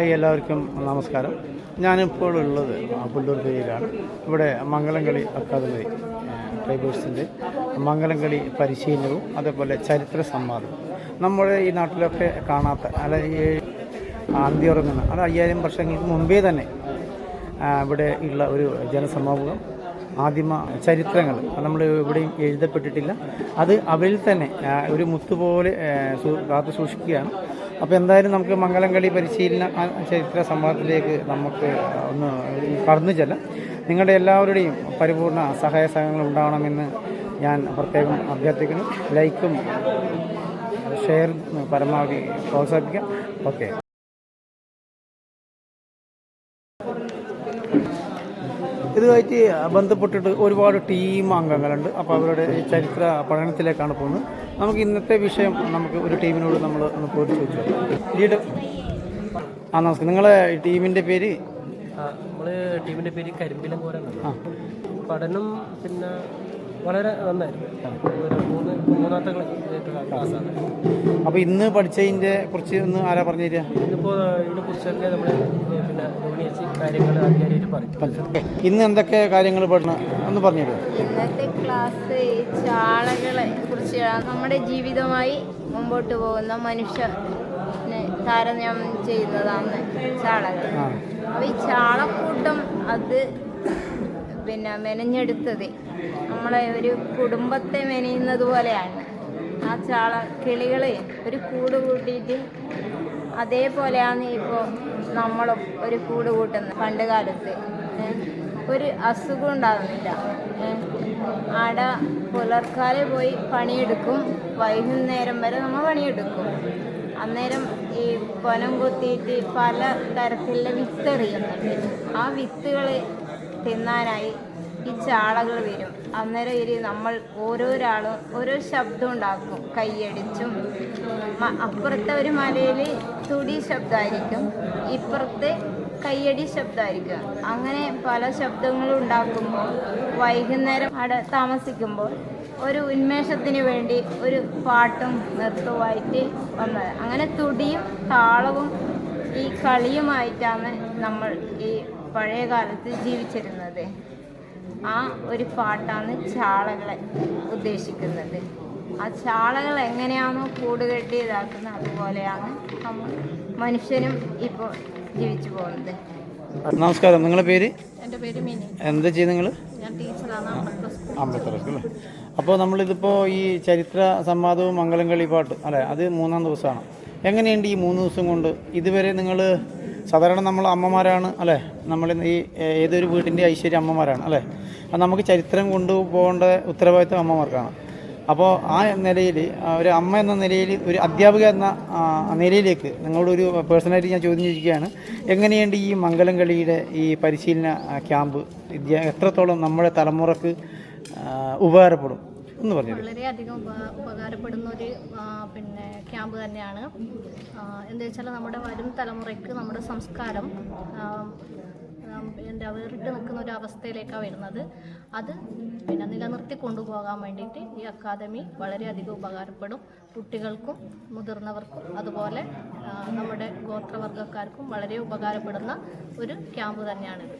Hi എല്ലാവർക്കും നമസ്കാരം. ഞാനിപ്പോൾ ഉള്ളത് പുല്ലൂർക്കരയിലാണ് ഇവിടെ മംഗളംകളി അക്കാദമി ട്രൈബേഴ്സിന്റെ മംഗളംകളി പരിശീലനവും അതേപോലെ ചരിത്ര സംവാദവും. നമ്മുടെ ഈ നാട്ടിലൊക്കെ കാണാത്ത അല്ല അന്തിയുറങ്ങുന്ന അത് അയ്യായിരം വർഷങ്ങൾക്ക് മുമ്പേ തന്നെ ഇവിടെ ഉള്ള ഒരു ജനസമൂഹം ആദിമ ചരിത്രങ്ങൾ നമ്മൾ ഇവിടെയും എഴുതപ്പെട്ടിട്ടില്ല. അത് അവരിൽ തന്നെ ഒരു മുത്തുപോലെ കാത്തു സൂക്ഷിക്കുകയാണ്. അപ്പോൾ എന്തായാലും നമുക്ക് മംഗലംകളി പരിശീലന ആ, ചരിത്ര സംഭവത്തിലേക്ക് നമുക്ക് ഒന്ന് കടന്നു ചെല്ലാം. നിങ്ങളുടെ എല്ലാവരുടെയും പരിപൂർണ സഹായ സഹകരണങ്ങൾ ഉണ്ടാവണമെന്ന് ഞാൻ പ്രത്യേകം അഭ്യർത്ഥിക്കുന്നു. ലൈക്കും ഷെയർ പരമാവധി പ്രോത്സാഹിപ്പിക്കാം. ഓക്കെ. ഇതുമായിട്ട് ബന്ധപ്പെട്ടിട്ട് ഒരുപാട് ടീം അംഗങ്ങളുണ്ട്. അപ്പോൾ അവരുടെ ചരിത്ര പഠനത്തിലേക്കാണ് പോകുന്നത്. നമുക്ക് ഇന്നത്തെ വിഷയം നമുക്ക് ഒരു ടീമിനോട് നമ്മൾ ഒന്ന് പോയി ചോദിച്ചു. ലീഡർ. ആ നമസ്കാരം. നിങ്ങളെ ടീമിന്റെ പേര്? നമ്മൾ ടീമിന്റെ പേര് കരിമ്പിലം പോരാ ആ. പഠനം പിന്നെ വളരെ നന്നായിരുന്നു. അപ്പൊ മൂന്ന് മൂന്നാമത്തെ ക്ലാസ്സാണ് അപ്പോൾ ഇന്ന് പഠിച്ചതിന്റെ കുറിച്ച് ഒന്ന് ആരാ പറഞ്ഞു തരിക? ഇന്നിപ്പോ ഇതിനെ കുറിച്ചൊക്കെ നമ്മൾ പിന്നെ കാര്യങ്ങൾ പറയും. ഇന്ന് എന്തൊക്കെ കാര്യങ്ങൾ പഠനം ഒന്ന് പറഞ്ഞു തരുമോ? ഇന്നത്തെ ക്ലാസ് ചാളകളെ കുറിച്ച് നമ്മുടെ ജീവിതമായി മുമ്പോട്ട് പോകുന്ന മനുഷ്യ താരതമ്യം ചെയ്യുന്നതാണ് ചാളകൾ. ആ. അപ്പോൾ ഈ ചാളക്കൂട്ടം അത് പിന്നെ മെനഞ്ഞെടുത്തത്. നമ്മളെ ഒരു കുടുംബത്തെ മെനയുന്നത് പോലെയാണ്. ആ ചാള കിളികൾ ഒരു കൂട് കൂട്ടിയിട്ട് അതേപോലെയാണ് ഇപ്പോൾ നമ്മളും ഒരു കൂട് കൂട്ടുന്നത് പണ്ട് കാലത്ത്. ഒരു അസുഖം ഉണ്ടാകുന്നില്ല. ആട പുലർക്കാലെ പോയി പണിയെടുക്കും. വൈകുന്നേരം വരെ നമ്മൾ പണിയെടുക്കും. അന്നേരം ഈ പൊനം കൊത്തിയിട്ട് പല തരത്തിലുള്ള വിത്ത് എറിയുന്നുണ്ട്. ആ വിത്തുകൾ തിന്നാനായി ഈ ചാളകൾ വരും. അന്നേരം ഇരി നമ്മൾ ഓരോരാളും ഓരോ ശബ്ദം ഉണ്ടാക്കും. കൈയടിച്ചും. അപ്പുറത്തെ ഒരു മലയിൽ തുടി ശബ്ദമായിരിക്കും ഇപ്പുറത്തെ കയ്യടി ശബ്ദമായിരിക്കും അങ്ങനെ പല ശബ്ദങ്ങളും ഉണ്ടാക്കുമ്പോൾ വൈകുന്നേരം അവിടെ താമസിക്കുമ്പോൾ ഒരു ഉന്മേഷത്തിന് വേണ്ടി ഒരു പാട്ടും നൃത്തവുമായിട്ട് വന്നത്. അങ്ങനെ തുടിയും താളവും ഈ കളിയുമായിട്ടാണ് നമ്മൾ ഈ പഴയ കാലത്ത് ജീവിച്ചിരുന്നത്. ആ ഒരു പാട്ടാണ് ചാളകളെ ഉദ്ദേശിക്കുന്നത്. ആ ചാളകൾ എങ്ങനെയാണോ കൂട് കെട്ടി ഇതാക്കുന്നത് അതുപോലെയാണ് നമ്മൾ മനുഷ്യനും ഇപ്പോൾ ജീവിച്ചു പോകുന്നത്. നമസ്കാരം. നിങ്ങളുടെ പേര്? എന്റെ പേര് മിനി. എന്താ ചെയ്യുന്നത് നിങ്ങൾ? ഞാൻ ടീച്ചറാണ് സ്കൂൾ അപ്പോൾ നമ്മളിതിപ്പോൾ ഈ ചരിത്ര സംവാദവും മംഗളം കളി പാട്ട് അല്ലേ? അത് മൂന്നാം ദിവസമാണ്. എങ്ങനെയുണ്ട് ഈ മൂന്ന് ദിവസം കൊണ്ട്? ഇതുവരെ നിങ്ങൾ സാധാരണ നമ്മൾ അമ്മമാരാണ് അല്ലേ? നമ്മൾ ഈ ഏതൊരു വീട്ടിന്റെ ഐശ്വര്യം അമ്മമാരാണ് അല്ലേ? അത് നമുക്ക് ചരിത്രം കൊണ്ടുപോകേണ്ട ഉത്തരവാദിത്വം അമ്മമാർക്കാണ്. അപ്പോൾ ആ നിലയിൽ ഒരു അമ്മ എന്ന നിലയിൽ ഒരു അധ്യാപിക എന്ന നിലയിലേക്ക് ഒരു പേഴ്സണാലിറ്റി ഞാൻ ചോദ്യം ചോദിക്കുകയാണ്. എങ്ങനെയുണ്ട് ഈ മംഗലം കളിയുടെ ഈ പരിശീലന ക്യാമ്പ്? എത്രത്തോളം നമ്മുടെ തലമുറയ്ക്ക് ഉപകാരപ്പെടും? എന്ന് പറഞ്ഞു? വളരെയധികം ഉപകാരപ്പെടുന്ന ഒരു പിന്നെ ക്യാമ്പ് തന്നെയാണ്. എന്താ വെച്ചാൽ നമ്മുടെ വരും തലമുറയ്ക്ക് നമ്മുടെ സംസ്കാരം എന്താ വേറിട്ട് നിൽക്കുന്ന ഒരു അവസ്ഥയിലേക്കാണ് വരുന്നത്. അത് പിന്നെ നിലനിർത്തി കൊണ്ടുപോകാൻ വേണ്ടിയിട്ട് ഈ അക്കാദമി വളരെയധികം ഉപകാരപ്പെടും. കുട്ടികൾക്കും മുതിർന്നവർക്കും അതുപോലെ നമ്മുടെ ഗോത്രവർഗക്കാർക്കും വളരെ ഉപകാരപ്പെടുന്ന ഒരു ക്യാമ്പ് തന്നെയാണിത്.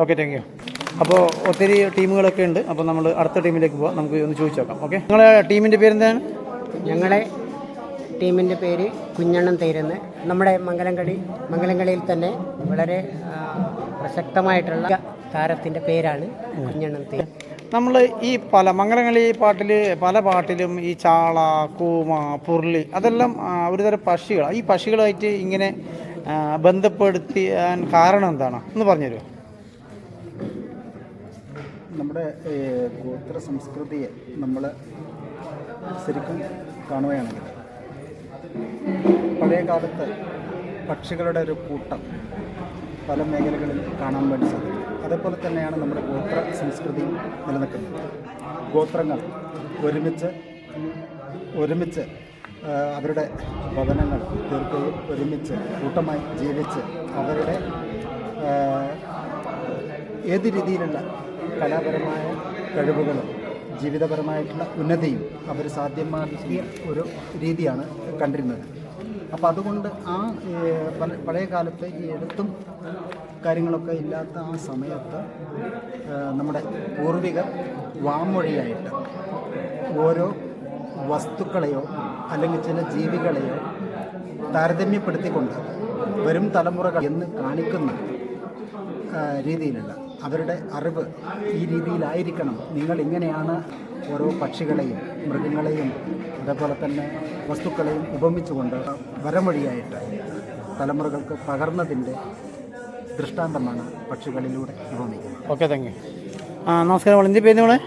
ഓക്കെ താങ്ക് യു അപ്പോൾ ഒത്തിരി ടീമുകളൊക്കെ ഉണ്ട്. അപ്പോൾ നമ്മൾ അടുത്ത ടീമിലേക്ക് പോകാം നമുക്ക് ഒന്ന് ചോദിച്ചു നോക്കാം ഓക്കെ നിങ്ങളെ ടീമിന്റെ പേരെന്താണ്? ഞങ്ങളെ ടീമിന്റെ പേര് കുഞ്ഞണ്ണൻ തേരെന്ന്. നമ്മുടെ മംഗലംകളി മംഗലംകളിയിൽ തന്നെ വളരെ പ്രസക്തമായിട്ടുള്ള താരത്തിന്റെ പേരാണ് കുഞ്ഞണ്ണൻ തേര്. നമ്മൾ ഈ പല മംഗലങ്ങളി പാട്ടിൽ പല പാട്ടിലും ഈ ചാള കൂമ പുർളി അതെല്ലാം ഒരുതരം പക്ഷികളാണ് പക്ഷികൾ ഈ പക്ഷികളായിട്ട് ഇങ്ങനെ ബന്ധപ്പെടുത്തിയാൻ കാരണം എന്താണ്? ഒന്ന് പറഞ്ഞുതരുമോ നമ്മുടെ ഗോത്ര സംസ്കൃതിയെ നമ്മൾ ശരിക്കും കാണുകയാണെങ്കിൽ പഴയ കാലത്ത് പക്ഷികളുടെ ഒരു കൂട്ടം പല മേഖലകളിൽ കാണാൻ വേണ്ടി സാധിക്കും. അതേപോലെ തന്നെയാണ് നമ്മുടെ ഗോത്ര സംസ്കൃതി നിലനിൽക്കുന്നത്. ഗോത്രങ്ങൾ ഒരുമിച്ച് ഒരുമിച്ച് അവരുടെ ഭവനങ്ങൾ തീർക്കുകയും ഒരുമിച്ച് കൂട്ടമായി ജീവിച്ച് അവരുടെ ഏത് രീതിയിലുള്ള കലാപരമായ കഴിവുകളും ജീവിതപരമായിട്ടുള്ള ഉന്നതിയും അവർ സാധ്യമാക്കിയ ഒരു രീതിയാണ് കണ്ടിരുന്നത്. അപ്പോൾ അതുകൊണ്ട് ആ പഴയ കാലത്ത് ഈ എഴുത്തും കാര്യങ്ങളൊക്കെ ഇല്ലാത്ത ആ സമയത്ത് നമ്മുടെ പൂർവികർ വാമൊഴിയായിട്ട് ഓരോ വസ്തുക്കളെയോ അല്ലെങ്കിൽ ചില ജീവികളെയോ താരതമ്യപ്പെടുത്തിക്കൊണ്ട് വരും തലമുറകൾ എന്ന് കാണിക്കുന്ന രീതിയിലുള്ള അവരുടെ അറിവ് ഈ രീതിയിലായിരിക്കണം. നിങ്ങൾ ഇങ്ങനെയാണ് ഓരോ പക്ഷികളെയും മൃഗങ്ങളെയും അതേപോലെ തന്നെ വസ്തുക്കളെയും ഉപമിച്ചുകൊണ്ട് വരമൊഴിയായിട്ട് തലമുറകൾക്ക് പകർന്നതിന്റെ ദൃഷ്ടാന്തമാണ് പക്ഷികളിലൂടെ ഉപമിക്കുന്നത്. ഓക്കെ താങ്ക് യു നമസ്കാരം. എന്തി പേര് മോളെ?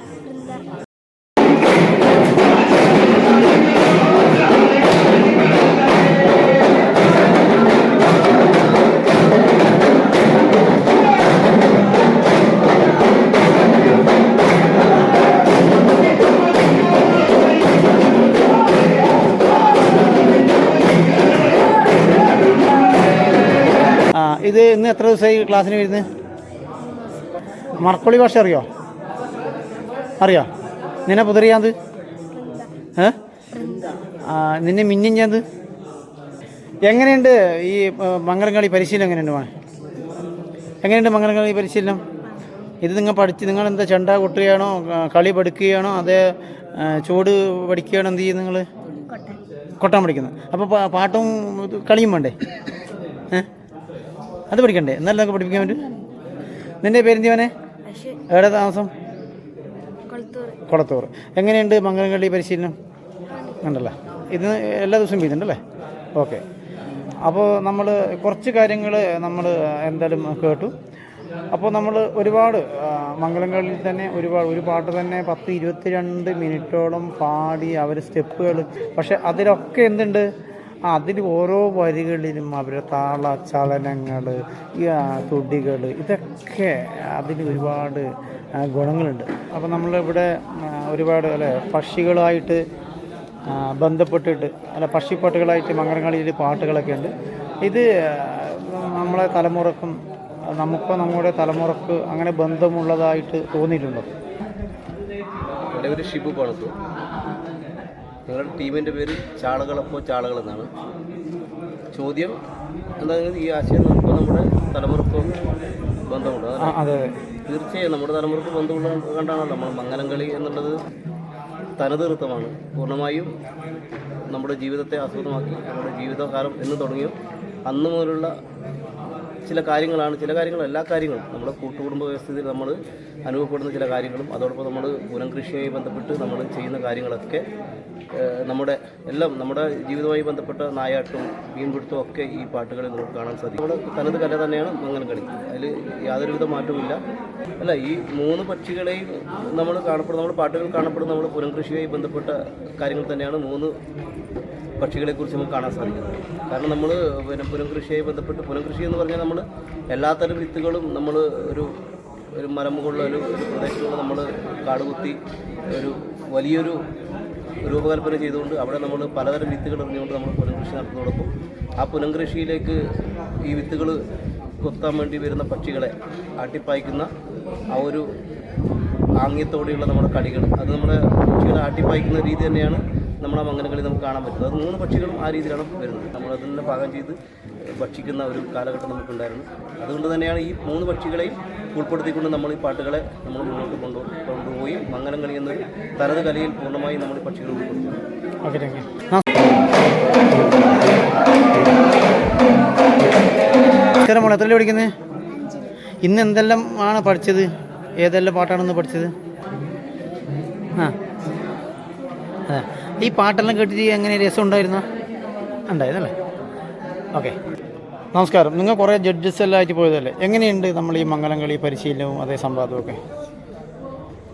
ഇത് ഇന്ന് എത്ര ദിവസമായി ക്ലാസ്സിന് വരുന്നത് മറക്കൊളി ഭാഷ അറിയോ? അറിയോ? നിന്നെ പുതറിയാന്ത്? ഏ? നിന്നെ മിന്നിഞ്ഞത് എങ്ങനെയുണ്ട് ഈ ആ, മംഗലംകളി പരിശീലനം എങ്ങനെയുണ്ട് മോനെ? എങ്ങനെയുണ്ട് മംഗലംകളി പരിശീലനം? ഇത് നിങ്ങൾ പഠിച്ച് നിങ്ങൾ എന്താ ചെണ്ട കൊട്ടുകയാണോ കളി പഠിക്കുകയാണോ അതേ ചൂട് പഠിക്കുകയാണോ എന്ത് ചെയ്യും നിങ്ങൾ കൊട്ടാൻ. പഠിക്കുന്നത്. അപ്പോൾ പാട്ടും കളിയും വേണ്ടേ? ഏ? അത് പഠിക്കണ്ടേ? എന്നാലും നമുക്ക് പഠിപ്പിക്കാൻ പറ്റും? നിന്റെ പേരെന്തിവനെ എവിടെ താമസം? കൊളത്തൂർ. എങ്ങനെയുണ്ട് മംഗലംകളി പരിശീലനം? ഉണ്ടല്ലോ. ഇത് എല്ലാ ദിവസവും വീതുണ്ടല്ലേ ഓക്കെ. അപ്പോൾ നമ്മൾ കുറച്ച് കാര്യങ്ങൾ നമ്മൾ എന്തായാലും കേട്ടു. അപ്പോൾ നമ്മൾ ഒരുപാട് മംഗലംകളിയിൽ തന്നെ ഒരുപാട് ഒരു പാട്ട് തന്നെ പത്ത് ഇരുപത്തിരണ്ട് മിനിറ്റോളം പാടി അവർ സ്റ്റെപ്പുകൾ പക്ഷെ അതിലൊക്കെ എന്തുണ്ട്? അതിൽ ഓരോ വരികളിലും അവരെ താള ചലനങ്ങൾ തുടികൾ ഇതൊക്കെ അതിൽ ഒരുപാട് ഗുണങ്ങളുണ്ട്. അപ്പോൾ നമ്മളിവിടെ ഒരുപാട് അല്ലെ പക്ഷികളായിട്ട് ബന്ധപ്പെട്ടിട്ട് അല്ല പക്ഷിപ്പാട്ടുകളായിട്ട് മംഗളങ്ങളിൽ പാട്ടുകളൊക്കെ ഉണ്ട്. ഇത് നമ്മളെ തലമുറക്കും നമുക്കോ നമ്മുടെ തലമുറയ്ക്ക് അങ്ങനെ ബന്ധമുള്ളതായിട്ട് തോന്നിയിട്ടുണ്ടോ? പേര് ഷിബു ഞങ്ങളുടെ ടീമിന്റെ പേര് ചാളകളപ്പോൾ ചാളകൾ എന്നാണ് ചോദ്യം എന്താണെങ്കിലും ഈ ആശയം നമുക്ക് നമ്മുടെ തലമുറയ്ക്ക് ബന്ധമുണ്ട്. അതെ തീർച്ചയായും നമ്മുടെ തലമുറയ്ക്ക് ബന്ധമുള്ള കണ്ടാണല്ലോ നമ്മൾ മംഗലം കളി എന്നുള്ളത് തനതീർത്ഥമാണ് പൂർണമായും നമ്മുടെ ജീവിതത്തെ ആസ്പദമാക്കി നമ്മുടെ ജീവിതകാലം എന്ന് തുടങ്ങിയോ അന്ന് മുതലുള്ള ചില കാര്യങ്ങളാണ് ചില കാര്യങ്ങൾ എല്ലാ കാര്യങ്ങളും. നമ്മുടെ കൂട്ടുകുടുംബ വ്യവസ്ഥയിൽ നമ്മൾ അനുഭവപ്പെടുന്ന ചില കാര്യങ്ങളും അതോടൊപ്പം നമ്മൾ പുനംകൃഷിയുമായി ബന്ധപ്പെട്ട് നമ്മൾ ചെയ്യുന്ന കാര്യങ്ങളൊക്കെ നമ്മുടെ എല്ലാം നമ്മുടെ ജീവിതവുമായി ബന്ധപ്പെട്ട നായാട്ടും മീൻപിടുത്തവും ഒക്കെ ഈ പാട്ടുകളിൽ നമുക്ക് കാണാൻ സാധിക്കും. നമ്മുടെ തനത് കല തന്നെയാണ് മംഗലം കളി. അതിൽ യാതൊരുവിധ മാറ്റവുമില്ല. അല്ല ഈ മൂന്ന് പക്ഷികളെയും നമ്മൾ കാണപ്പെടുന്ന നമ്മുടെ പാട്ടുകൾ കാണപ്പെടുന്ന നമ്മൾ പുനംകൃഷിയുമായി ബന്ധപ്പെട്ട കാര്യങ്ങൾ തന്നെയാണ് മൂന്ന് പക്ഷികളെക്കുറിച്ച് നമുക്ക് കാണാൻ സാധിക്കുന്നത് കാരണം നമ്മൾ പിന്നെ പുനംകൃഷിയുമായി ബന്ധപ്പെട്ട് പുനംകൃഷി എന്ന് പറഞ്ഞാൽ നമ്മൾ എല്ലാത്തരം വിത്തുകളും നമ്മൾ ഒരു ഒരു മരമുകളിലോ ഒരു ഒരു പ്രദേശത്തുള്ള നമ്മൾ കാടുകുത്തി ഒരു വലിയൊരു രൂപകൽപ്പന ചെയ്തുകൊണ്ട് അവിടെ നമ്മൾ പലതരം വിത്തുകൾ എറിഞ്ഞുകൊണ്ട് നമ്മൾ പുനംകൃഷി നടത്തുന്നതോടൊപ്പം ആ പുനംകൃഷിയിലേക്ക് ഈ വിത്തുകൾ കൊത്താൻ വേണ്ടി വരുന്ന പക്ഷികളെ ആട്ടിപ്പായിക്കുന്ന ആ ഒരു ആംഗ്യത്തോടെയുള്ള നമ്മുടെ കളികൾ അത് നമ്മുടെ പക്ഷികളെ ആട്ടിപ്പായിക്കുന്ന രീതി തന്നെയാണ് നമ്മുടെ മംഗലകളി നമുക്ക് കാണാൻ പറ്റും അത് മൂന്ന് പക്ഷികളും ആ രീതിയിലാണ് വരുന്നത്. നമ്മൾ അതിനെ പാകം ചെയ്ത് ഭക്ഷിക്കുന്ന ഒരു കാലഘട്ടം നമുക്കുണ്ടായിരുന്നു. അതുകൊണ്ട് തന്നെയാണ് ഈ മൂന്ന് പക്ഷികളെയും ഉൾപ്പെടുത്തിക്കൊണ്ട് നമ്മൾ ഈ പാട്ടുകളെ നമ്മൾ മുന്നോട്ട് കൊണ്ടു കൊണ്ടുപോയി മംഗലം കളി എന്നൊരു തനത് കലയിൽ പൂർണമായും നമ്മൾ ഈ പക്ഷികളെ ഉൾപ്പെടുത്തുന്നു. ഇന്ന് എന്തെല്ലാം ആണ് പഠിച്ചത്? ഏതെല്ലാം പാട്ടാണെന്ന് പഠിച്ചത്? ആ. അതെ. ഈ പാട്ടെല്ലാം കേട്ടിട്ട് എങ്ങനെ രസം ഉണ്ടായിരുന്നു? ഉണ്ടായിരുന്നല്ലേ. ഓക്കെ. നമസ്കാരം. നിങ്ങൾ കുറേ ജഡ്ജസ് എല്ലാം ആയിട്ട് പോയതല്ലേ? എങ്ങനെയുണ്ട് നമ്മൾ ഈ മംഗലം കളി പരിശീലനവും അതേ സംവാദവും ഒക്കെ?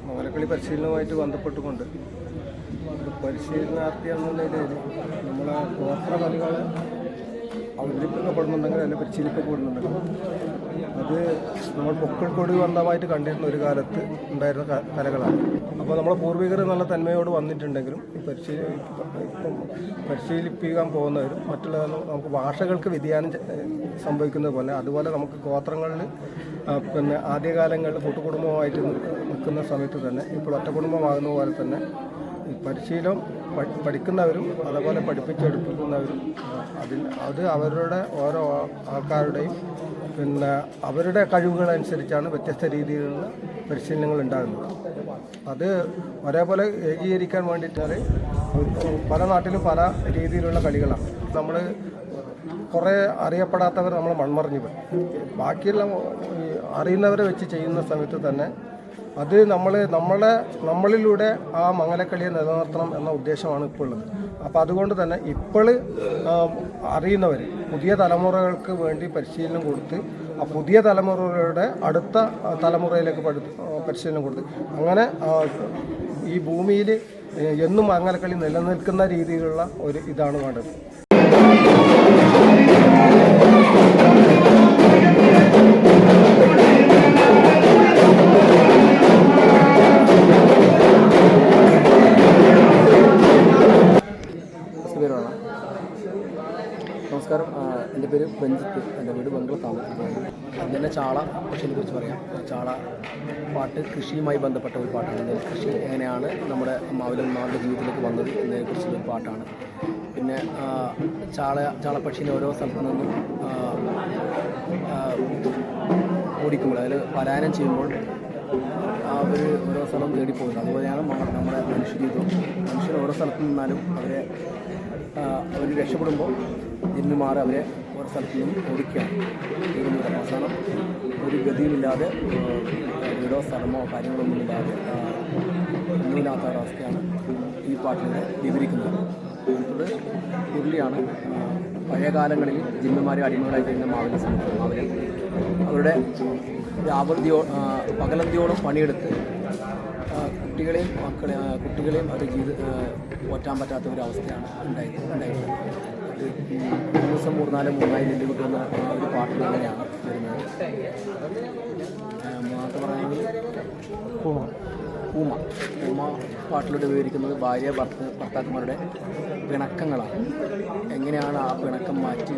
മംഗലക്കളി പരിശീലനവുമായിട്ട് ബന്ധപ്പെട്ടുകൊണ്ട് പരിശീലനാർത്ഥി എന്ന നിലയിൽ നമ്മളെ ഗോത്ര കളികൾ അവതരിപ്പിക്കപ്പെടുന്നുണ്ടെങ്കിൽ അതിനെ പരിശീലിക്കപ്പെടുന്നുണ്ടെങ്കിൽ അത് നമ്മൾ പൊക്കിൾക്കൊടി ബന്ധമായിട്ട് കണ്ടിരുന്ന ഒരു കാലത്ത് ഉണ്ടായിരുന്ന കലകളാണ്. അപ്പോൾ നമ്മളെ പൂർവികർ നല്ല തന്മയോട് വന്നിട്ടുണ്ടെങ്കിലും പരിശീലി പരിശീലിപ്പിക്കാൻ പോകുന്നവരും മറ്റുള്ള നമുക്ക് ഭാഷകൾക്ക് വ്യതിയാനം സംഭവിക്കുന്നത് പോലെ അതുപോലെ നമുക്ക് ഗോത്രങ്ങളിൽ പിന്നെ ആദ്യകാലങ്ങളിൽ കൂട്ടുകുടുംബമായിട്ട് നിൽക്കുന്ന സമയത്ത് തന്നെ ഇപ്പോൾ ഒറ്റ കുടുംബമാകുന്ന പോലെ തന്നെ പരിശീലനം പഠിക്കുന്നവരും അതുപോലെ പഠിപ്പിച്ചെടുപ്പിക്കുന്നവരും അതിൽ അത് അവരുടെ ഓരോ ആൾക്കാരുടെയും പിന്നെ അവരുടെ കഴിവുകളനുസരിച്ചാണ് വ്യത്യസ്ത രീതിയിലുള്ള പരിശീലനങ്ങൾ ഉണ്ടാകുന്നത്. അത് ഒരേപോലെ ഏകീകരിക്കാൻ വേണ്ടിയിട്ടാണ് പല നാട്ടിലും പല രീതിയിലുള്ള കളികളാണ്. നമ്മൾ കുറേ അറിയപ്പെടാത്തവർ നമ്മൾ മൺമറിഞ്ഞു പോയി. ബാക്കിയെല്ലാം അറിയുന്നവരെ വെച്ച് ചെയ്യുന്ന സമയത്ത് തന്നെ അത് നമ്മൾ നമ്മളെ നമ്മളിലൂടെ ആ മംഗലക്കളിയെ നിലനിർത്തണം എന്ന ഉദ്ദേശമാണ് ഇപ്പോൾ ഉള്ളത്. അപ്പോൾ അതുകൊണ്ട് തന്നെ ഇപ്പോൾ അറിയുന്നവർ പുതിയ തലമുറകൾക്ക് വേണ്ടി പരിശീലനം കൊടുത്ത് ആ പുതിയ തലമുറയുടെ അടുത്ത തലമുറയിലേക്ക് പഠി പരിശീലനം കൊടുത്ത് അങ്ങനെ ഈ ഭൂമിയിൽ എന്നും മംഗലക്കളി നിലനിൽക്കുന്ന രീതിയിലുള്ള ഒരു ഇതാണ് വേണ്ടത്. ബഞ്ജിത്ത് എന്റെ വീട് ബംഗള താമസിക്കുകയാണ് അതിനെ ചാള കൃഷിയെ കുറിച്ച് പറയാം. ചാള പാട്ട് കൃഷിയുമായി ബന്ധപ്പെട്ട ഒരു പാട്ടാണ്. കൃഷി എങ്ങനെയാണ് നമ്മുടെ മാവിലന്മാരുടെ ജീവിതത്തിലേക്ക് വന്നത് എന്നതിനെക്കുറിച്ചുള്ള ഒരു പാട്ടാണ്. പിന്നെ ചാള ചാളപ്പക്ഷീനെ ഓരോ സ്ഥലത്തു നിന്നും ഓടിക്കുമ്പോൾ അതിൽ പലായനം ചെയ്യുമ്പോൾ അവർ ഓരോ സ്ഥലം തേടിപ്പോകുന്നത് അതുപോലെയാണ് നമ്മുടെ മനുഷ്യ ജീവിതം മനുഷ്യർ ഓരോ സ്ഥലത്ത് നിന്നാലും അവരെ അവർ രക്ഷപ്പെടുമ്പോൾ ജിന്നുമാർ അവരെ ഓരോ സ്ഥലത്തു നിന്നും ഓടിക്കുകയാണ് അവസാനം ഒരു ഗതിയുമില്ലാതെ വീടോ സ്ഥലമോ കാര്യങ്ങളൊന്നും ഇല്ലാതെ ഒന്നുമില്ലാത്ത ഒരവസ്ഥയാണ് ഈ പാട്ടിലൂടെ വിവരിക്കുന്നത്. അടുത്തത് ഉരുളിയാണ് പഴയ കാലങ്ങളിൽ ജിന്നുമാരെ അടിമകളായി കഴിഞ്ഞ മാവിനെ സംബന്ധിച്ചു മാവിലെ അവരുടെ രാവൃതിയോ പകലന്തിയോളം പണിയെടുത്ത് കുട്ടികളെയും മക്കളെ കുട്ടികളെയും അവർ ജീവിത ഒറ്റാൻ പറ്റാത്ത ഒരു അവസ്ഥയാണ് ഉണ്ടായിരുന്നത് ഉണ്ടായിട്ടുള്ളത്. ദിവസം മൂന്നാൽ മൂന്നായി നെല്ല് കിട്ടുന്ന ഒരു പാട്ടിൽ അങ്ങനെയാണ് വരുന്നത്. മൂന്നാമത്തെ പറയുകയാണെങ്കിൽ പൂമ. പൂമ. പാട്ടിലൂടെ വിവരിക്കുന്നത് ഭാര്യ ഭർത്ത ഭർത്താക്കന്മാരുടെ പിണക്കങ്ങളാണ്. എങ്ങനെയാണ് ആ പിണക്കം മാറ്റി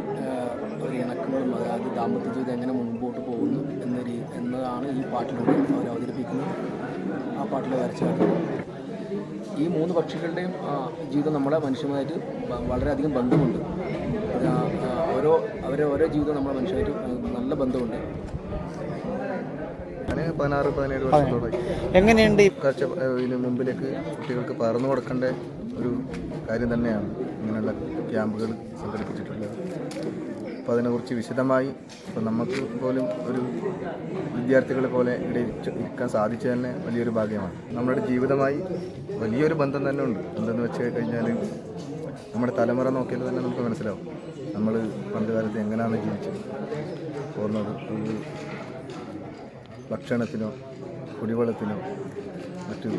ഒരു ഇണക്കങ്ങളും അതായത് ദാമ്പത്യ ജീവിതം എങ്ങനെ മുൻപോട്ട് പോകുന്നു എന്ന രീ എന്നതാണ് ഈ പാട്ടിലൂടെ അവർ അവതരിപ്പിക്കുന്നത് ആ പാട്ടിലെ വരച്ചു ഈ മൂന്ന് പക്ഷികളുടെയും ജീവിതം നമ്മളെ മനുഷ്യമായിട്ട് വളരെയധികം ബന്ധമുണ്ട്. ഓരോ അവരെ ഓരോ ജീവിതം നമ്മളെ മനുഷ്യമായിട്ട് നല്ല ബന്ധമുണ്ട്. പതിനാറ് പതിനേഴ് വർഷത്തോടെ എങ്ങനെയുണ്ട് കാഴ്ച ഇതിന് മുമ്പിലേക്ക് കുട്ടികൾക്ക് പകർന്നു കൊടുക്കേണ്ട ഒരു കാര്യം തന്നെയാണ് ഇങ്ങനെയുള്ള ക്യാമ്പുകൾ സംഘടിപ്പിച്ചിട്ടുള്ളത്. അപ്പോൾ അതിനെക്കുറിച്ച് വിശദമായി. ഇപ്പോൾ നമുക്ക് പോലും ഒരു വിദ്യാർത്ഥികളെ പോലെ ഇവിടെ ഇരിക്കാൻ സാധിച്ചു തന്നെ വലിയൊരു ഭാഗ്യമാണ്. നമ്മുടെ ജീവിതമായി വലിയൊരു ബന്ധം തന്നെ ഉണ്ട്. എന്തെന്ന് വെച്ച് കഴിഞ്ഞാൽ നമ്മുടെ തലമുറ നോക്കിയാൽ തന്നെ നമുക്ക് മനസ്സിലാവും. നമ്മൾ പണ്ട് കാലത്ത് എങ്ങനെയാണ് ജീവിച്ചത്? പോകുന്നത് ഭക്ഷണത്തിനോ കുടിവെള്ളത്തിനോ മറ്റു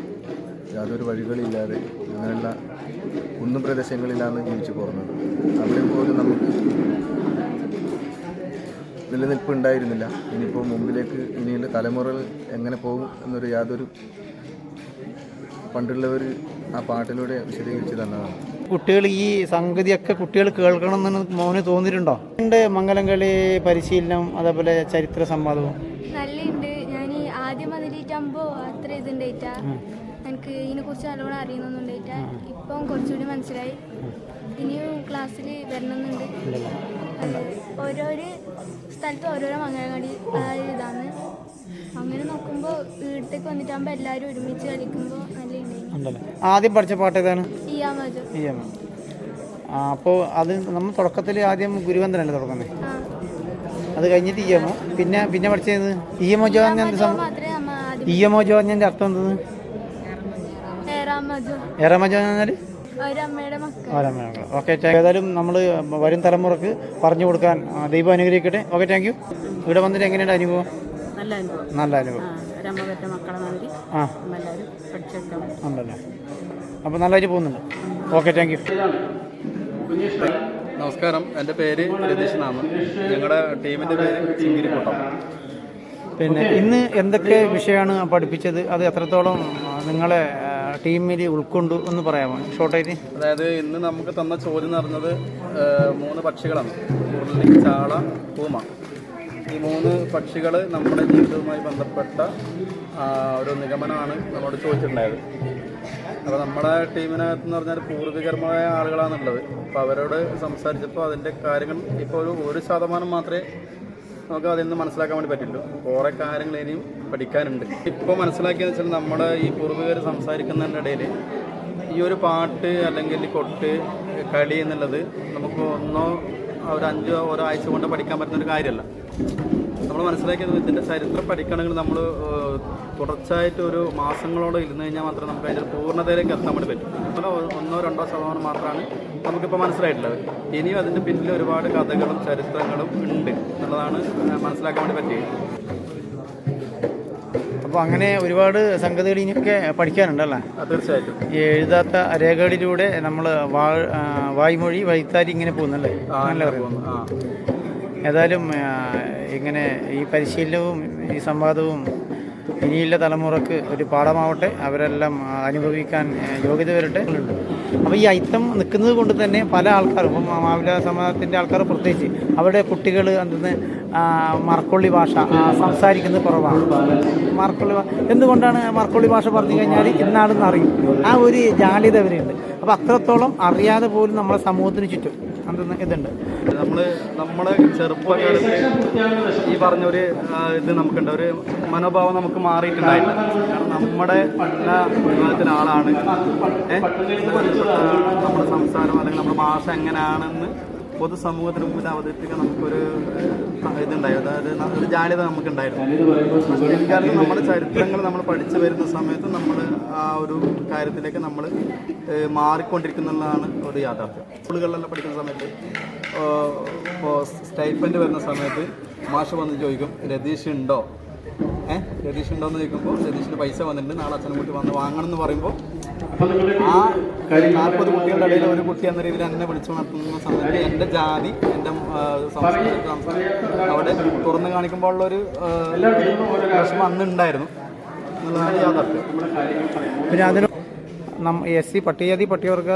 യാതൊരു വഴികളില്ലാതെ അങ്ങനെയുള്ള കുന്നും പ്രദേശങ്ങളിലാണ് ജീവിച്ചു പോകുന്നത്. അവിടെ പോലും നമുക്ക് നിലനിൽപ്പ് ഉണ്ടായിരുന്നില്ല ഇനിയിപ്പോൾ മുമ്പിലേക്ക് ഇനിയുള്ള തലമുറകൾ എങ്ങനെ പോകും എന്നൊരു യാതൊരു പണ്ടുള്ളവർ ആ പാട്ടിലൂടെ വിശദീകരിച്ച് തന്നതാണ്. കുട്ടികൾ ഈ സംഗതിയൊക്കെ കുട്ടികൾ കേൾക്കണം എന്ന് മോന് തോന്നിയിട്ടുണ്ടോ? ഉണ്ട് മംഗലംകളി പരിശീലനം അതേപോലെ ചരിത്ര സംവാദവും. നല്ലുണ്ട്. ഞാൻ ആദ്യം വന്നിട്ടാകുമ്പോൾ അത്ര ഇതുണ്ടായിട്ടാ എനിക്ക് ഇതിനെ കുറിച്ച് നല്ലോണം അറിയുന്നൊന്നുണ്ടായിട്ടാ ഇപ്പം കുറച്ചുകൂടി മനസ്സിലായി. ഇനിയും ക്ലാസ്സിൽ വരണമെന്നുണ്ട്. ഓരോരോ സ്ഥലത്ത് ഓരോരോ മംഗളങ്ങളി ഇതാണ്. അങ്ങനെ നോക്കുമ്പോൾ വീട്ടിലേക്ക് വന്നിട്ടാകുമ്പോൾ എല്ലാരും ഒരുമിച്ച് കളിക്കുമ്പോൾ നല്ല ആദ്യം പഠിച്ച പാട്ട് ഏതാണ്? അപ്പോൾ അത് നമ്മൾ തുടക്കത്തിൽ ആദ്യം ഗുരുവന്ദനല്ലേ തുടങ്ങുന്നത് അത് കഴിഞ്ഞിട്ട് ഇയമോ പിന്നെ പിന്നെ പഠിച്ചത് ഇ എമോ ജോഞ്ഞ എന്ത് ഇയമോ എമോ അർത്ഥം എന്തത് എറാമജോ എന്ന് ഏറമ ജോഞ്ഞാൽ ഒരമ്മയുടെ ഓക്കെ ഏതായാലും നമ്മൾ വരും തലമുറയ്ക്ക് പറഞ്ഞു കൊടുക്കാൻ ദൈവം അനുഗ്രഹിക്കട്ടെ. ഓക്കെ താങ്ക് യു ഇവിടെ വന്നിട്ട് എങ്ങനെയുണ്ട് അനുഭവം? നല്ല അനുഭവം. നല്ല അനുഭവം. ആ ഉണ്ടല്ലേ? അപ്പോൾ നല്ലതായിട്ട് പോകുന്നുണ്ട്. ഓക്കെ താങ്ക് യു നമസ്കാരം. എന്റെ പേര് രതീഷ് ഞങ്ങളുടെ ടീമിന്റെ പേര് ചിങ്കിരിക്കോട്ടം പിന്നെ ഇന്ന് എന്തൊക്കെ വിഷയമാണ് പഠിപ്പിച്ചത്? അത് എത്രത്തോളം നിങ്ങളെ ടീമിൽ ഉൾക്കൊണ്ടു എന്ന് പറയാമോ? ഷോർട്ടായിട്ട്. അതായത് ഇന്ന് നമുക്ക് തന്ന ചോദ്യം എന്ന് പറഞ്ഞത് മൂന്ന് പക്ഷികളാണ്. ഉരുളി ചാള പൂമ ഈ മൂന്ന് പക്ഷികൾ നമ്മുടെ ജീവിതവുമായി ബന്ധപ്പെട്ട ഒരു നിഗമനമാണ് നമ്മളോട് ചോദിച്ചിട്ടുണ്ടായത്. അപ്പോൾ നമ്മുടെ ടീമിനകത്ത് എന്ന് പറഞ്ഞാൽ പൂർവികരമായ ആളുകളാണുള്ളത് അപ്പോൾ അവരോട് സംസാരിച്ചപ്പോൾ അതിന്റെ കാര്യങ്ങൾ ഇപ്പോൾ ഒരു ഒരു ശതമാനം മാത്രമേ നമുക്ക് അതിൽ നിന്ന് മനസ്സിലാക്കാൻ വേണ്ടി പറ്റുള്ളൂ കുറേ കാര്യങ്ങൾ ഇനിയും പഠിക്കാനുണ്ട്. ഇപ്പോൾ മനസ്സിലാക്കിയെന്ന് വെച്ചാൽ നമ്മുടെ ഈ പൂർവികർ സംസാരിക്കുന്നതിന്റെ ഇടയിൽ ഈ ഒരു പാട്ട് അല്ലെങ്കിൽ കൊട്ട് കളി എന്നുള്ളത് നമുക്ക് ഒന്നോ ഒരു അഞ്ചോ ഒരാഴ്ച കൊണ്ട് പഠിക്കാൻ പറ്റുന്ന ഒരു കാര്യമല്ല. നമ്മൾ മനസ്സിലാക്കിയത് ഇതിന്റെ ചരിത്രം പഠിക്കണമെങ്കിൽ നമ്മൾ തുടർച്ചയായിട്ട് ഒരു മാസങ്ങളോളം ഇരുന്ന് കഴിഞ്ഞാൽ മാത്രമേ നമുക്ക് അതിന്റെ പൂർണതയിലേക്ക് എത്താൻ വേണ്ടി പറ്റും. ഒന്നോ രണ്ടോ ശതമാനം മാത്രമാണ് നമുക്കിപ്പോൾ മനസ്സിലായിട്ടുള്ളത്. ഇനിയും അതിന്റെ പിന്നിൽ ഒരുപാട് കഥകളും ചരിത്രങ്ങളും ഉണ്ട് എന്നുള്ളതാണ് മനസ്സിലാക്കാൻ വേണ്ടി പറ്റിയത്. അപ്പോൾ അങ്ങനെ ഒരുപാട് സംഗതികൾ ഇനിയൊക്കെ പഠിക്കാനുണ്ടല്ലേ? തീർച്ചയായിട്ടും. ഈ എഴുതാത്ത രേഖകളിലൂടെ നമ്മൾ വാ വായ്മൊഴി വൈത്താരി ഇങ്ങനെ പോകുന്നല്ലേ? നല്ല പറയുന്നു ഏതായാലും ഇങ്ങനെ ഈ പരിശീലനവും ഈ സംവാദവും ഇനിയുള്ള തലമുറയ്ക്ക് ഒരു പാഠമാവട്ടെ. അവരെല്ലാം അനുഭവിക്കാൻ യോഗ്യത വരട്ടെ. അപ്പോൾ ഈ ഐത്തം നിൽക്കുന്നത് കൊണ്ട് തന്നെ പല ആൾക്കാരും ഇപ്പം മാവില സമാജത്തിന്റെ ആൾക്കാർ പ്രത്യേകിച്ച് അവരുടെ കുട്ടികൾ അന്ന് മർക്കൊള്ളി ഭാഷ സംസാരിക്കുന്നത് കുറവാണ്. മർക്കൊള്ളി എന്തുകൊണ്ടാണ് മർക്കൊള്ളി ഭാഷ പറഞ്ഞു കഴിഞ്ഞാൽ എന്നാണെന്ന് അറിയും. ആ ഒരു ജാള്യത അവരുണ്ട്. അപ്പോൾ അത്രത്തോളം അറിയാതെ പോലും നമ്മുടെ സമൂഹത്തിന് ചുറ്റും എന്തെന്ന് ഇതുണ്ട്. നമ്മൾ നമ്മളെ ചെറുപ്പകാലത്ത് ഈ പറഞ്ഞൊരു ഇത് നമുക്കുണ്ട്. ഒരു മനോഭാവം നമുക്ക് മാറിയിട്ടുണ്ടായില്ല. കാരണം നമ്മുടെ നല്ല വിഭാഗത്തിലെ ആളാണ്? നമ്മുടെ സംസാരം അല്ലെങ്കിൽ നമ്മുടെ ഭാഷ എങ്ങനെയാണെന്ന് പൊതുസമൂഹത്തിന് മുമ്പിൽ അവതരിപ്പിക്കാൻ നമുക്കൊരു ഇതുണ്ടായി. അതായത് ഒരു ജാള്യത നമുക്കുണ്ടായിരുന്നു. പിൽക്കാലത്ത് നമ്മുടെ ചരിത്രങ്ങൾ നമ്മൾ പഠിച്ചു വരുന്ന സമയത്ത് നമ്മൾ ആ ഒരു കാര്യത്തിലേക്ക് നമ്മൾ മാറിക്കൊണ്ടിരിക്കുന്നതാണ് ഒരു യാഥാർത്ഥ്യം. സ്കൂളുകളിലെല്ലാം പഠിക്കുന്ന സമയത്ത് ഇപ്പോൾ സ്റ്റൈഫൻഡ് വരുന്ന സമയത്ത് മാഷ് വന്ന് ചോദിക്കും രതീഷ് ഉണ്ടോ? ഏഹ് രതീഷ് ഉണ്ടോ എന്ന് ചോദിക്കുമ്പോൾ രതീഷിന്റെ പൈസ വന്നിട്ടുണ്ട്. നാളെ അച്ഛനും കുട്ടി വന്ന് വാങ്ങണം എന്ന് പറയുമ്പോൾ ആ നാൽപ്പത് കുട്ടികളുടെ ഇടയിൽ ഒരു കുട്ടി എന്ന രീതിയിൽ എന്നെ വിളിച്ചു നടത്തുന്ന സമയത്ത് എന്റെ ജാതി എന്റെ സംസ്കാരം അവിടെ തുറന്നു കാണിക്കുമ്പോൾ ഉള്ളൊരു ഒരു വിഷമം അന്നുണ്ടായിരുന്നു. എന്നുള്ളതാണ് യാഥാർത്ഥ്യം. പിന്നെ അതിന് നം എസ് സി പട്ടികജാതി പട്ടികവർഗ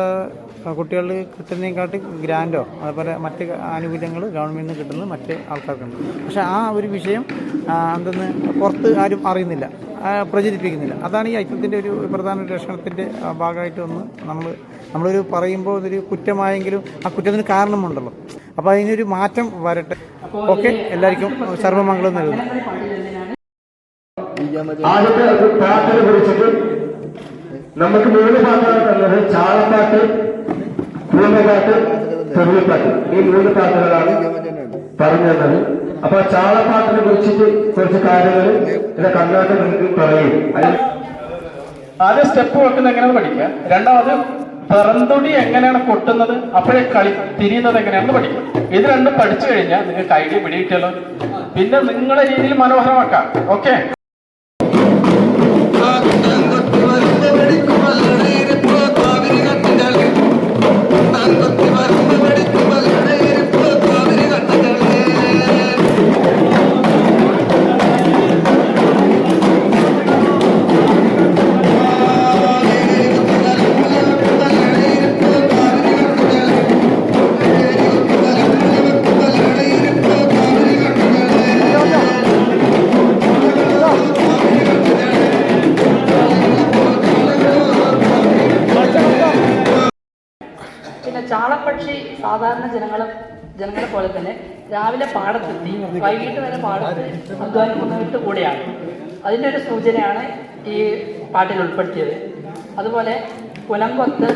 കുട്ടികളിൽ കിട്ടുന്നതിനെക്കാട്ടി ഗ്രാൻഡോ അതുപോലെ മറ്റ് ആനുകൂല്യങ്ങൾ ഗവൺമെന്റിൽ നിന്ന് കിട്ടുന്നത് മറ്റ് ആൾക്കാർക്കുണ്ട്. പക്ഷേ ആ ഒരു വിഷയം എന്തെന്ന് പുറത്ത് ആരും അറിയുന്നില്ല. പ്രചരിപ്പിക്കുന്നില്ല. അതാണ് ഈ ഐക്യത്തിന്റെ ഒരു പ്രധാന ലക്ഷണത്തിന്റെ ഭാഗമായിട്ട് ഒന്ന് നമ്മൾ നമ്മളൊരു പറയുമ്പോൾ ഇതൊരു കുറ്റമായെങ്കിലും ആ കുറ്റത്തിന് കാരണമുണ്ടല്ലോ. അപ്പോൾ അതിനൊരു മാറ്റം വരട്ടെ. ഓക്കെ? എല്ലാവർക്കും സർവമംഗളം നൽകുന്നു ആദ്യത്തെ ഒരു പാട്ടിനെ കുറിച്ചിട്ട് നമുക്ക് മൂന്ന് പാട്ടുകൾ തന്നത്. ചാളപ്പാട്ട് പൂർണപാട്ട് ചെറുപാട്ട് ഈ മൂന്ന് പാട്ടുകളാണ് പറഞ്ഞു തന്നത് അപ്പൊ ചാളപ്പാട്ടിനെ കുറിച്ചിട്ട് കുറച്ച് കാര്യങ്ങൾ എന്റെ കണ്ണാട്ട് നിങ്ങൾക്ക് പറയും. ആദ്യം സ്റ്റെപ്പ് വെക്കുന്നത് എങ്ങനെയാണ് പഠിക്കുക? രണ്ടാമത് പറന്തുടി എങ്ങനെയാണ് കൊട്ടുന്നത്? അപ്പോഴേ കളി തിരിയുന്നത് എങ്ങനെയാണെന്ന് പഠിക്കുക. ഇത് രണ്ടും പഠിച്ചു കഴിഞ്ഞാൽ നിങ്ങൾക്ക് ഐഡിയ പിടികിട്ടിയല്ലോ. പിന്നെ നിങ്ങളെ രീതിയിൽ മനോഹരമാക്കാം. ഓക്കെ പോലെ തന്നെ രാവിലെ പാടത്തെത്തി വൈകിട്ട് വരെ പാടത്ത് അധ്വാനിക്കുന്നവരുടെ കൂടെയാണ്. അതിന്റെ ഒരു സൂചനയാണ് ഈ പാട്ടിൽ ഉൾപ്പെടുത്തിയത്. അതുപോലെ പുലംകൊത്ത്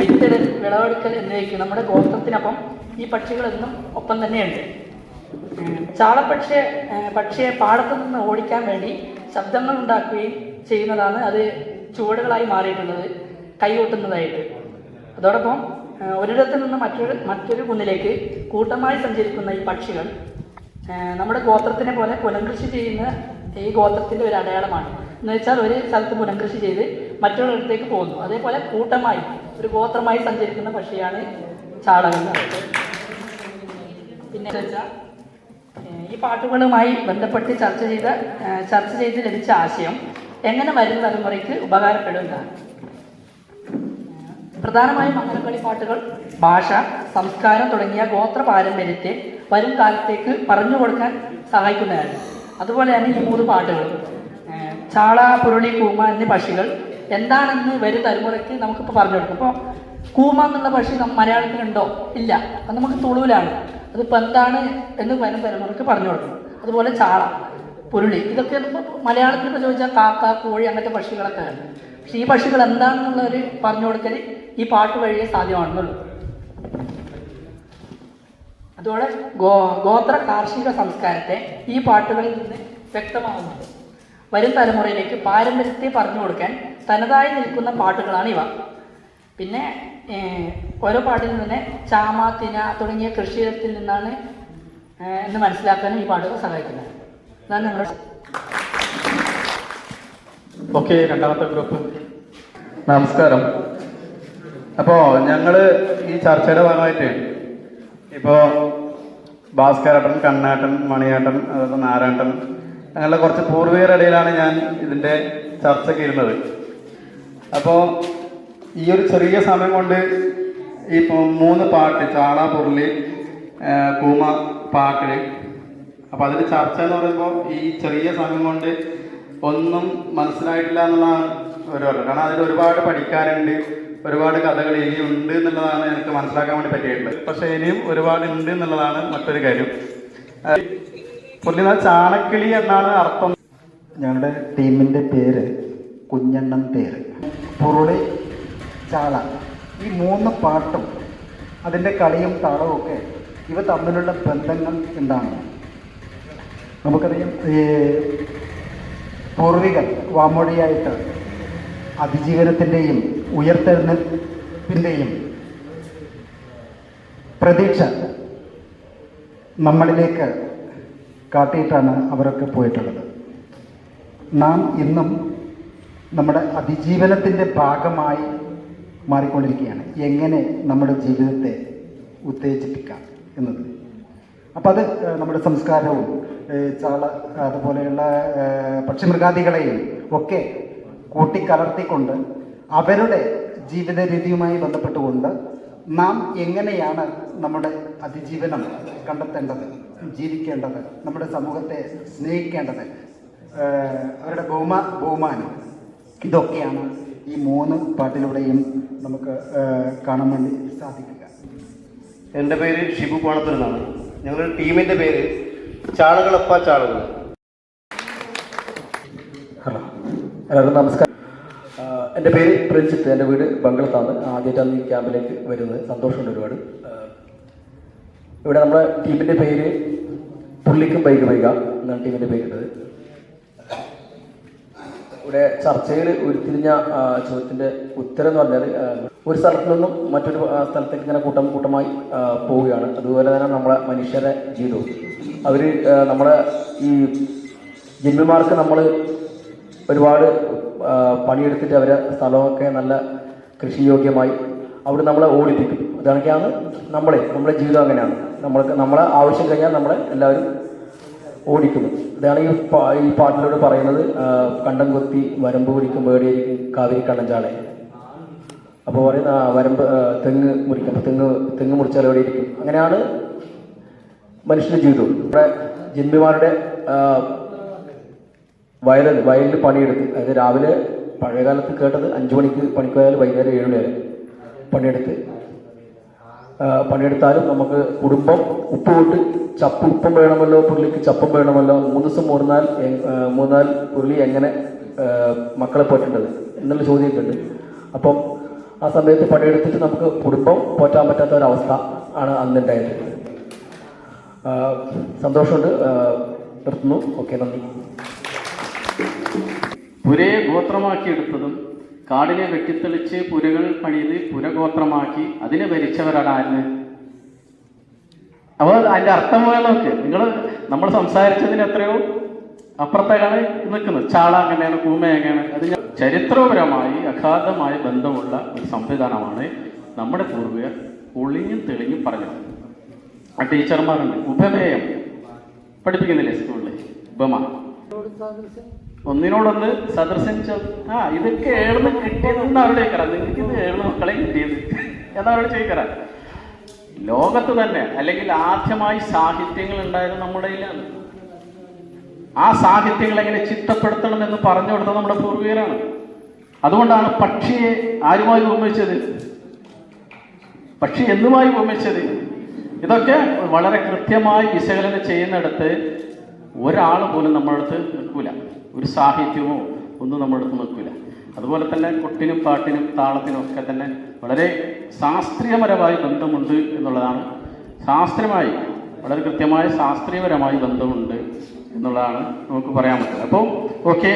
വിത്തിടൽ വിളവെടുക്കൽ എന്നിവയ്ക്ക് നമ്മുടെ ഗോത്രത്തിനൊപ്പം ഈ പക്ഷികളെന്നും ഒപ്പം തന്നെയുണ്ട്. ചാളപ്പക്ഷിയെ പക്ഷിയെ പാടത്തു നിന്ന് ഓടിക്കാൻ വേണ്ടി ശബ്ദങ്ങൾ ഉണ്ടാക്കുകയും ചെയ്യുന്നതാണ് അത് ചുവടുകളായി മാറിയിട്ടുള്ളത് കൈകൊട്ടുന്നതായിട്ട് അതോടൊപ്പം ഒരിടത്ത് നിന്ന് മറ്റൊരു മറ്റൊരു കുന്നിലേക്ക് കൂട്ടമായി സഞ്ചരിക്കുന്ന ഈ പക്ഷികൾ നമ്മുടെ ഗോത്രത്തിനെ പോലെ പുനംകൃഷി ചെയ്യുന്ന ഈ ഗോത്രത്തിന്റെ ഒരു അടയാളമാണ്. എന്ന് വെച്ചാൽ ഒരു സ്ഥലത്ത് പുനംകൃഷി ചെയ്ത് മറ്റൊരിടത്തേക്ക് പോകുന്നു. അതേപോലെ കൂട്ടമായി ഒരു ഗോത്രമായി സഞ്ചരിക്കുന്ന പക്ഷിയാണ് ചാടകം പിന്നെ ഈ പാട്ടുകളുമായി ബന്ധപ്പെട്ട് ചർച്ച ചെയ്ത ചർച്ച ചെയ്ത് ലഭിച്ച ആശയം എങ്ങനെ വരും തലമുറയ്ക്ക് ഉപകാരപ്പെടുന്നതാണ്. പ്രധാനമായും മംഗലക്കളി പാട്ടുകൾ ഭാഷ സംസ്കാരം തുടങ്ങിയ ഗോത്ര പാരമ്പര്യത്തെ വരും കാലത്തേക്ക് പറഞ്ഞു കൊടുക്കാൻ സഹായിക്കുന്നതാണ് തന്നെ ഈ മൂന്ന് പാട്ടുകൾ ചാള പുരുളി കൂമ എന്നീ പക്ഷികൾ എന്താണെന്ന് വരും തലമുറയ്ക്ക് നമുക്കിപ്പോൾ പറഞ്ഞു കൊടുക്കും. അപ്പോൾ കൂമ എന്നുള്ള പക്ഷി മലയാളത്തിലുണ്ടോ? ഇല്ല. അത് നമുക്ക് തുളുവിലാണ് അതിപ്പോൾ എന്താണ് എന്ന് വരും തലമുറയ്ക്ക് പറഞ്ഞു കൊടുക്കും. അതുപോലെ ചാള പുരുളി ഇതൊക്കെ മലയാളത്തിൽ ഇപ്പോൾ ചോദിച്ചാൽ കാക്ക കോഴി അങ്ങനത്തെ പക്ഷികളൊക്കെ പക്ഷേ ഈ പക്ഷികൾ എന്താണെന്നുള്ളൊരു പറഞ്ഞു കൊടുക്കൽ ഈ പാട്ട് വഴിയേ സാധ്യമാണെന്നുള്ളൂ. അതോടെ ഗോ ഗോത്ര കാർഷിക സംസ്കാരത്തെ ഈ പാട്ടുകളിൽ നിന്ന് വ്യക്തമാകുന്നുണ്ട് വരും തലമുറയിലേക്ക് പാരമ്പര്യത്തെ പറഞ്ഞു കൊടുക്കാൻ തനതായി നിൽക്കുന്ന പാട്ടുകളാണ് ഇവ. പിന്നെ ഓരോ പാട്ടിൽ നിന്ന് ചാമ തിന തുടങ്ങിയ കൃഷിയിടത്തിൽ നിന്നാണ് എന്ന് മനസ്സിലാക്കാനും ഈ പാട്ടുകൾ സഹായിക്കുന്നത്. എന്നാൽ ഞങ്ങളുടെ ഓക്കെ രണ്ടാമത്തെ ഗ്രൂപ്പ്. നമസ്കാരം. അപ്പോൾ ഞങ്ങൾ ഈ ചർച്ചയുടെ ഭാഗമായിട്ട് ഇപ്പോൾ ഭാസ്കരേട്ടൻ കണ്ണേട്ടൻ മണിയേട്ടൻ അതുപോലെ നാരായണൻ അങ്ങനെയുള്ള കുറച്ച് പൂർവികരുടെ ഇടയിലാണ് ഞാൻ ഇതിന്റെ ചർച്ചയ്ക്ക് ഇരുന്നത്. അപ്പോ ഈ ഒരു ചെറിയ സമയം കൊണ്ട് ഈ മൂന്ന് പാട്ട് ചാള പുരുളി കൂമ പാട്ട് അപ്പോൾ അതിന് ചർച്ച എന്ന് പറയുമ്പോൾ ഈ ചെറിയ സമയം കൊണ്ട് ഒന്നും മനസ്സിലായിട്ടില്ല എന്നുള്ളതാണ് ഒരു കാരണം അതിൽ ഒരുപാട് പഠിക്കാനുണ്ട്. ഒരുപാട് കഥകൾ ഇനിയും ഉണ്ട് എന്നുള്ളതാണ് എനിക്ക് മനസ്സിലാക്കാൻ വേണ്ടി പറ്റിയിട്ടുള്ളത്. പക്ഷേ ഇനിയും ഒരുപാട് ഉണ്ട് എന്നുള്ളതാണ് മറ്റൊരു കാര്യം. പുള്ളിന ചാണക്കിളി എന്നാണ് അർത്ഥം. ഞങ്ങളുടെ ടീമിന്റെ പേര് കുഞ്ഞണ്ണൻ തേര്. പുരുളി ചാള. ഈ മൂന്ന് പാട്ടും അതിന്റെ കളിയും താളവും ഒക്കെ ഇവ തമ്മിലുള്ള ബന്ധങ്ങൾ എന്താണ്? നമുക്കറിയാം ഈ പൂർവികർ വാമൊഴിയായിട്ട് അതിജീവനത്തിന്റെയും ഉയർത്തെഴുന്നേൽപ്പിന്റെയും പ്രതീക്ഷ നമ്മളിലേക്ക് കാട്ടിയിട്ടാണ് അവരൊക്കെ പോയിട്ടുള്ളത്. നാം ഇന്നും നമ്മുടെ അതിജീവനത്തിന്റെ ഭാഗമായി മാറിക്കൊണ്ടിരിക്കുകയാണ്. എങ്ങനെ നമ്മുടെ ജീവിതത്തെ ഉത്തേജിപ്പിക്കാം എന്നത്. അപ്പം അത് നമ്മുടെ സംസ്കാരവും ചാള അതുപോലെയുള്ള പക്ഷിമൃഗാദികളെയും ഒക്കെ കൂട്ടിക്കലർത്തിക്കൊണ്ട് അവരുടെ ജീവിത രീതിയുമായി ബന്ധപ്പെട്ടുകൊണ്ട് നാം എങ്ങനെയാണ് നമ്മുടെ അതിജീവനം കണ്ടെത്തേണ്ടത് ജീവിക്കേണ്ടത് നമ്മുടെ സമൂഹത്തെ സ്നേഹിക്കേണ്ടത് അവരുടെ ബഹുമ ബഹുമാനം ഇതൊക്കെയാണ് ഈ മൂന്ന് പാട്ടിലൂടെയും നമുക്ക് കാണാൻ വേണ്ടി സാധിക്കുക. എന്റെ പേര് ഷിബു പാണത്തിൽ എന്നാണ് ഞങ്ങളുടെ ടീമിന്റെ പേര് ചാളകളപ്പ ചാളകൾ. ഹലോ. എല്ലാവർക്കും നമസ്കാരം. എന്റെ പേര് പ്രജിത്ത് എന്റെ വീട് ബംഗളത്താണ്. ആദ്യമായിട്ടാണ് ഈ ക്യാമ്പിലേക്ക് വരുന്നത്. സന്തോഷമുണ്ട് ഒരുപാട്. ഇവിടെ നമ്മുടെ ടീമിന്റെ പേര് പുള്ളിക്കും ബൈക്ക് ബൈക്ക എന്നാണ് ടീമിന്റെ പേരിട്ടത്. ഇവിടെ ചർച്ചയിൽ ഉരുത്തിരിഞ്ഞ ചോദ്യത്തിന്റെ ഉത്തരം എന്ന് പറഞ്ഞാൽ ഒരു സ്ഥലത്തു നിന്നും മറ്റൊരു സ്ഥലത്തേക്ക് ഇങ്ങനെ കൂട്ടം കൂട്ടമായി പോവുകയാണ്. അതുപോലെ തന്നെ നമ്മളെ മനുഷ്യരെ ജീവിതവും അവർ നമ്മളെ ഈ ജന്മിമാർക്ക് നമ്മൾ ഒരുപാട് പണിയെടുത്തിട്ട് അവരെ സ്ഥലമൊക്കെ നല്ല കൃഷിയോഗ്യമായി അവിടെ നമ്മളെ ഓടിപ്പിക്കും. അതൊക്കെയാണ് നമ്മളെ നമ്മുടെ ജീവിതം അങ്ങനെയാണ്. നമ്മൾക്ക് നമ്മളെ ആവശ്യം കഴിഞ്ഞാൽ നമ്മളെ എല്ലാവരും ഓടിക്കുന്നു ഇതാണ് ഈ പാ- ഈ പാട്ടിലൂടെ പറയുന്നത് കണ്ടം കൊത്തി വരമ്പ് പിടിക്കും വേടിയായിരിക്കും കാവേരി കണ്ണഞ്ചാളെ അപ്പോൾ പറയുന്ന വരമ്പ് തെങ്ങ് മുറിക്കും. തെങ്ങ് തെങ്ങ് മുറിച്ചാൽ ഇരിക്കും? അങ്ങനെയാണ് മനുഷ്യന്റെ ജീവിതം. നമ്മുടെ ജന്മിമാരുടെ വയലിൽ വയലിൽ പണിയെടുത്ത് അതായത് രാവിലെ പഴയകാലത്ത് കേട്ടത് അഞ്ചു മണിക്ക് പണിക്ക് പോയാൽ വൈകുന്നേരം ഏഴ് മണി വരെ പണിയെടുത്ത്. പണിയെടുത്താലും നമുക്ക് കുടുംബം ഉപ്പ് കൂട്ട് ചപ്പ് ഉപ്പും വേണമല്ലോ പുള്ളിക്ക് ചപ്പും വേണമല്ലോ മൂന്ന് ദിവസം മൂന്നാൽ മൂന്നാൽ പുള്ളി എങ്ങനെ മക്കളെ പോറ്റേണ്ടത് എന്നുള്ള ചോദ്യമൊക്കെ ഉണ്ട് അപ്പം ആ സമയത്ത് പണിയെടുത്തിട്ട് നമുക്ക് കുടുംബം പോറ്റാൻ പറ്റാത്ത ഒരവസ്ഥ ആണ് അന്നുണ്ടായത്. സന്തോഷമുണ്ട്. നിർത്തുന്നു. ഓക്കെ നന്ദി. പുരയെ ഗോത്രമാക്കിയെടുത്തതും കാടിനെ വെട്ടിത്തെളിച്ച് പുരകൾ പണിത് പുരഗോത്രമാക്കി അതിനെ ഭരിച്ചവരാണ് ആര്? അപ്പോൾ അതിന്റെ അർത്ഥം പോയാൽ നിങ്ങൾ നമ്മൾ സംസാരിച്ചതിന് എത്രയോ അപ്പുറത്തേക്കാണ് നിൽക്കുന്നത്. ചാള അങ്ങനെയാണ് കൂമ എങ്ങനെയാണ്? അത് ചരിത്രപരമായി അഗാധമായ ബന്ധമുള്ള ഒരു സംവിധാനമാണ് നമ്മുടെ പൂർവികർ ഒളിഞ്ഞും തെളിഞ്ഞും പറഞ്ഞത്. ആ ടീച്ചർമാരുണ്ട്. ഉപമേയം പഠിപ്പിക്കുന്നില്ലേ സ്കൂളിൽ ഉപമ. ഒന്നിനോടൊന്ന് സദൃശൻ ചോ- ആ ഇതൊക്കെ ഏഴ്ന്ന് കിട്ടിയതെന്ന് അവരോട് ചോദിക്കറാം നിങ്ങൾക്ക് ഇത് ഏഴ് മക്കളെ കിട്ടിയത്. എന്നാ അവരോട് ചോദിക്കറാം ലോകത്ത് തന്നെ അല്ലെങ്കിൽ ആദ്യമായി സാഹിത്യങ്ങൾ ഉണ്ടായത് നമ്മുടെ കയ്യിലാണ്. ആ സാഹിത്യങ്ങൾ എങ്ങനെ ചിട്ടപ്പെടുത്തണം എന്ന് പറഞ്ഞു കൊടുത്തത് നമ്മുടെ പൂർവികരാണ്. അതുകൊണ്ടാണ് പക്ഷിയെ ആരുമായി ഉപമിച്ചത് പക്ഷി എന്തുമായി ഉപമിച്ചത് ഇതൊക്കെ വളരെ കൃത്യമായി വിശകലനം ചെയ്യുന്നിടത്ത് ഒരാൾ പോലും നമ്മളടുത്ത് നിൽക്കൂല. ഒരു സാഹിത്യമോ ഒന്നും നമ്മളെടുത്ത് നിൽക്കില്ല. നിൽക്കൂല അതുപോലെ തന്നെ കൊട്ടിനും പാട്ടിനും താളത്തിനും ഒക്കെ തന്നെ വളരെ ശാസ്ത്രീയപരമായി ബന്ധമുണ്ട് എന്നുള്ളതാണ്. ശാസ്ത്രീയമായി വളരെ കൃത്യമായ ശാസ്ത്രീയപരമായി ബന്ധമുണ്ട് എന്നുള്ളതാണ് നമുക്ക് പറയാൻ പറ്റുന്നത്. അപ്പോൾ ഓക്കെ